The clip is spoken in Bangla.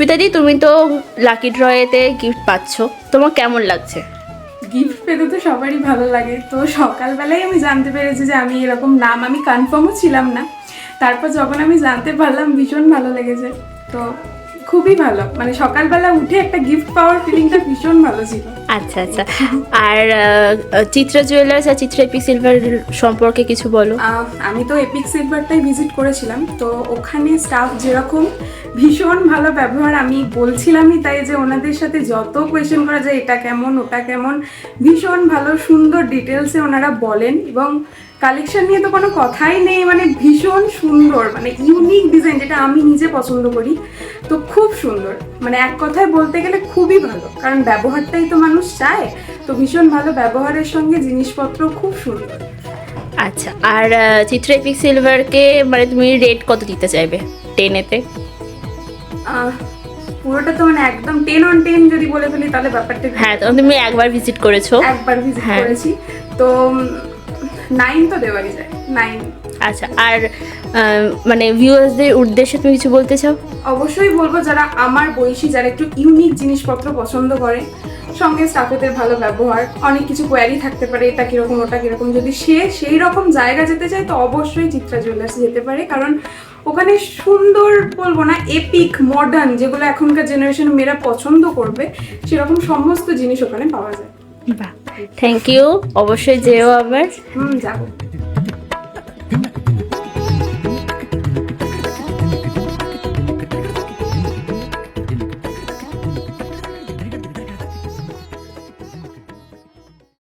পুষ্পিতা দি তুমি তো লাকি ড্রয়েতে গিফট পাচ্ছ। তোমার কেমন লাগছে? গিফট পেতে তো সবারই ভালো লাগে। তো সকালবেলায় আমি জানতে পেরেছি যে আমি এরকম নাম, আমি কনফার্মও ছিলাম না। তারপর যখন আমি জানতে পারলাম, ভীষণ ভালো লেগেছে। তো খুবই ভালো। মানে সকালবেলা উঠে একটা গিফট পাওয়ার ফিলিংটা ভীষণ ভালো ছিল। আচ্ছা আচ্ছা। আর চিত্রা জুয়েলার্স আর চিত্রা এপি সিলভার সম্পর্কে কিছু বলো? আমি তো এপিক সিলভারটাই ভিজিট করেছিলাম। তো ওখানে স্টাফ যেরকম ভীষণ ভালো ব্যবহার আমি বলছিলামই তাই যে ওনাদের সাথে যত কোয়েশ্চেন করা যায় এটা কেমন ওটা কেমন ভীষণ ভালো সুন্দর ডিটেলসে ওনারা বলেন এবং কালেকশন নিয়ে তো কোনো কথাই নেই মানে ভীষণ সুন্দর মানে ইউনিক ডিজাইন যেটা আমি নিজে পছন্দ করি। তো খুব সুন্দর। মানে এক কথায় বলতে গেলে খুবই ভালো। কারণ ব্যবহারটাই তো মানুষ চায়। তো ভীষণ ভালো ব্যবহারের সঙ্গে জিনিসপত্র খুব সুন্দর। আচ্ছা আর আহ, চিত্রা এপিক সিলভারকে মানে তুমি রেট কত দিতে চাইবে? টেনেতে পুরোটা তো মানে একদম টেন অন টেন যদি বলে ফেলি তাহলে ব্যাপারটা হ্যাঁ তখন তুমি একবার ভিজিট করেছ। একবার ভিজিট হ্যাঁ। করেছি। তো নাইন তো দেওয়ারই যায়। নাইন আচ্ছা আর মানে ভিউয়ার্সদের উদ্দেশ্যে তুমি কিছু বলতে চাও? অবশ্যই বলব যারা আমার বয়সী যারা একটু ইউনিক জিনিসপত্র পছন্দ করে সঙ্গে স্টাফেদের ভালো ব্যবহার অনেক কিছু কোয়ারি থাকতে পারে এটা কীরকম ওটা কীরকম যদি সে সেই রকম জায়গা যেতে চায় তো অবশ্যই চিত্রা জুয়েলার্স যেতে পারে কারণ ওখানে সুন্দর বলব না এপিক মডার্ন যেগুলো এখনকার জেনারেশন মেয়েরা পছন্দ করবে সেরকম সমস্ত জিনিস ওখানে পাওয়া যায়। বাহ থ্যাংক ইউ অবশ্যই যেও আবার। হুম যাব। Good night.